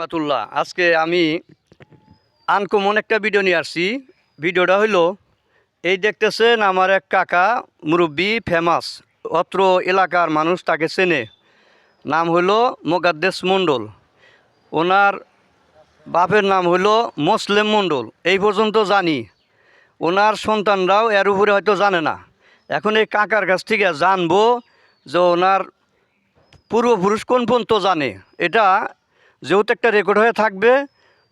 রহমাতুল্লাহ। আজকে আমি আনকমন একটা ভিডিও নিয়ে আসছি। ভিডিওটা হইল, এই দেখতেছেন আমার এক কাকা মুরব্বী ফেমাস অত্র এলাকার মানুষ তাকে চেনে। নাম হইল মোগাদ্দেস মণ্ডল। ওনার বাপের নাম হইল মুসলিম মণ্ডল। এই পর্যন্ত জানি। ওনার সন্তানরাও এর উপরে হয়তো জানে না। এখন এই কাকার কাছ থেকে জানব যে ওনার পূর্বপুরুষ কোন পর্যন্ত জানে। এটা যেহেতু একটা রেকর্ড হয়ে থাকবে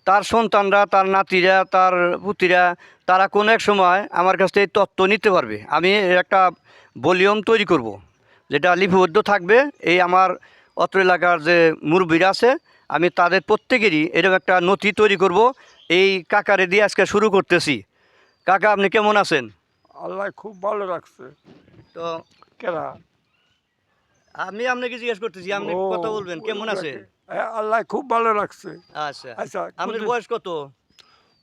তার সন্তানরা তার নাতিরা তার পুতিরা তারা কোনো এক সময় আমার কাছ থেকে এই তত্ত্ব নিতে পারবে। আমি এর একটা ভলিউম তৈরি করব। যেটা লিপিবদ্ধ থাকবে। এই আমার অত্র এলাকার যে মুরব্বীরা আছে আমি তাদের প্রত্যেকেরই এরকম একটা নথি তৈরি করব। এই কাকারে দিয়ে আজকে শুরু করতেছি। কাকা আপনি কেমন আছেন? আল্লাহ খুব ভালো রাখছে। তো কেরা? আমি আপনাকে জিজ্ঞেস করতেছি আপনি কথা বলবেন কেমন আছে আল্লাহ খুব ভালো রাখছে। আচ্ছা। আচ্ছা আপনার বয়স কত?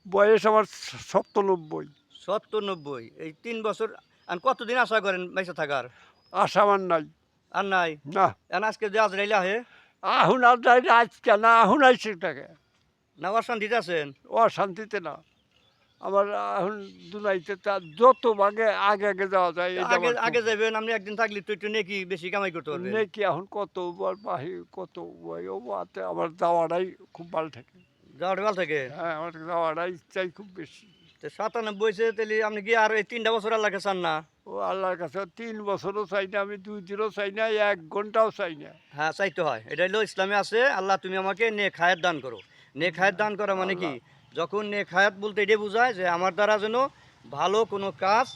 বয়স আমার সপ্তানব্বই। সত্তর নব্বই এই তিন বছর আর কতদিন আশা করেন বেঁচে থাকার? আশা আমার নাই। আর নাই? না। এখন আজকে যে আজরাইলে হে আহুন আর আজকে না আহুন আইসি টাকা না অশান্তিতে আছেন? ও শান্তিতে না। আমার এখন দুনাইতে তা যত আগে আগে আগে যাওয়া যায় আগে আগে যাবেন আপনি একদিন থাকলে তো একটু নেকি বেশি কামাই করতে পারবেন। নাকি এখন কত বার বাহি কত ওই ও বাতে আমার যাওয়াটাই খুব ভালো থাকে। যাওয়াটা ভালো থাকে? হ্যাঁ আমার যাওয়াটাই ইচ্ছাই খুব বেশি। তো সাতানব্বই সে তাহলে আপনি কি আর এই তিনটা বছর আল্লাহকে চান না? ও আল্লাহর কাছে তিন বছরও চাই না আমি দুই দিনও চাই না এক ঘন্টাও চাই না। হ্যাঁ চাইতে হয়। এটা হলো ইসলামে আছে আল্লাহ তুমি আমাকে নে খায়ের দান করো। নে খায়ের দান করা মানে কি? যখন নে খায়াত বলতে এটাই বোঝায় যে আমার দ্বারা যেন ভালো কোনো কাজ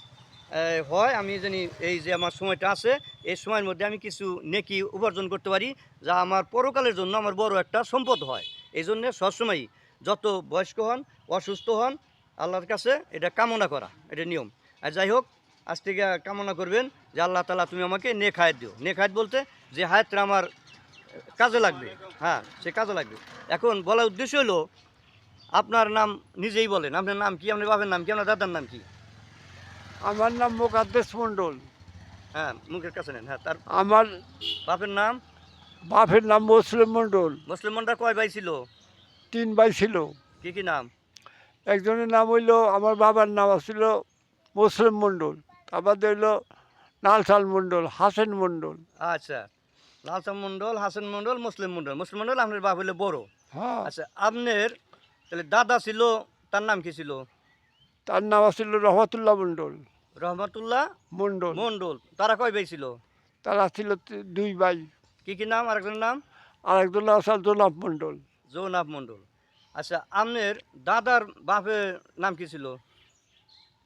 হয়, আমি জানি এই যে আমার সময়টা আছে, এই সময়ের মধ্যে আমি কিছু নেকি উপার্জন করতে পারি যা আমার পরকালের জন্য আমার বড় একটা সম্পদ হয়। এই জন্যে সবসময়ই যত বয়স্ক হন, অসুস্থ হন, আল্লাহর কাছে এটা কামনা করা, এটা নিয়ম। আর যাই হোক, আজ থেকে কামনা করবেন যে আল্লাহ তালা তুমি আমাকে নে খায়াত দিও। নে খায়াত বলতে যে হায়াতটা আমার কাজে লাগবে হ্যাঁ সে কাজে লাগবে। এখন বলার উদ্দেশ্য হলো আপনার নাম নিজেই বলেন আপনার নাম কি আপনার বাবার নাম কি আপনার দাদার নাম কি? আমার নাম মোকাদ্দেশ মণ্ডল। হ্যাঁ মুখের কাছে নেন হ্যাঁ তার আমার বাপের নাম? বাপের নাম মুসলিম মণ্ডল। মুসলিম মন্ডা কয় ভাই ছিল? তিন ভাই ছিল। কি কি নাম? একজনের নাম হইল আমার বাবার নাম ছিল মুসলিম মণ্ডল। তারপর হইল লালসাল মণ্ডল হাসেন মণ্ডল। আচ্ছা লালসাম মন্ডল হাসেন মন্ডল মুসলিম মন্ডল মুসলিম মন্ডল আপনার বাপ হইলে বড়। হ্যাঁ। আচ্ছা আপনার তাহলে দাদা ছিল তার নাম কি ছিল? তার নাম ছিল রহমতুল্লাহ মণ্ডল। রহমতুল্লাহ মণ্ডল। মন্ডল তারা কয় ভাই ছিল? তারা ছিল দুই ভাই। কি কি নাম? আরেকজনের নাম? আর একজন আসাল জোনাব মণ্ডল। জৌনাব মন্ডল আচ্ছা আপনার দাদার বাপের নাম কি ছিল?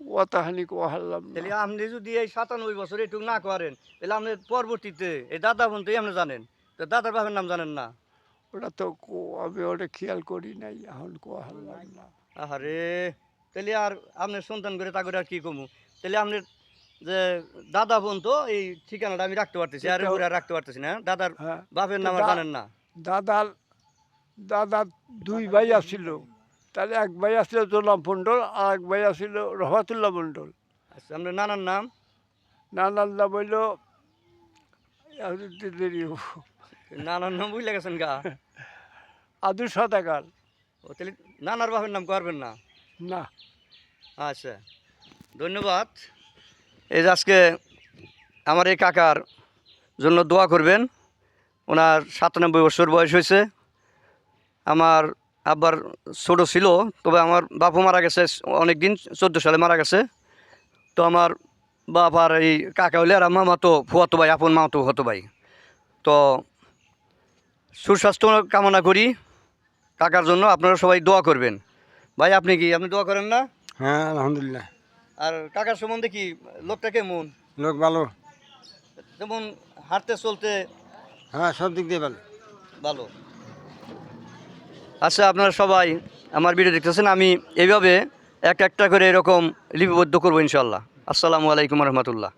ও তাহানি কো তাহলে আপনি যদি এই সাতানব্বই বছর এটুকু না করেন তাহলে আপনি পরবর্তীতে এই দাদা বোন তো আপনি জানেন। তো দাদার বাপের নাম জানেন না? ওটা তো কো- আমি ওটা খেয়াল করি নাই এখন কো হারলাম না আরে তাহলে আর আপনার সন্তান করে তা করে আর কি কমু? তাহলে আপনার যে দাদা বোন তো এই ঠিকানাটা আমি রাখতে পারতেছি আর আর রাখতে পারতেছি না দাদার হ্যাঁ বাপের নাম আর জানেন না? দাদার দাদার দুই ভাই আসছিল তাহলে এক ভাই আসছিল জোলাম মণ্ডল আর এক ভাই আসছিল রহমতুল্লাহ মণ্ডল। আচ্ছা আপনার নানার নাম? নানার নাম হইল। নানার নাম বুঝলে গেছেন গা? আদু সদাকার ও তাহলে নানার বাপের নাম করবেন না? না। আচ্ছা ধন্যবাদ। এই যে আজকে আমার এই কাকার জন্য দোয়া করবেন। ওনার সাতানব্বই বছর বয়স হয়েছে। আমার আব্বার ছোটো ছিল তবে আমার বাপু মারা গেছে অনেক দিন চোদ্দ সালে মারা গেছে। তো আমার বাপ আর এই কাকা হলে আর মামা তো ফুয়াতো ভাই আপন মামা তো হতো ভাই। তো সুস্বাস্থ্য কামনা করি কাকার জন্য। আপনারা সবাই দোয়া করবেন। ভাই আপনি কি? আপনি দোয়া করেন না? হ্যাঁ আলহামদুলিল্লাহ। আর কাকার সম্বন্ধে কি? লোকটা কেমন? লোক ভালো। যেমন হাঁটতে চলতে? হ্যাঁ সব দিক দিয়ে ভালো। ভালো। আচ্ছা আপনারা সবাই আমার ভিডিও দেখতেছেন আমি এইভাবে এক একটা করে এরকম লিপিবদ্ধ করব ইনশাল্লাহ। আসসালামু আলাইকুম রহমতুল্লাহ।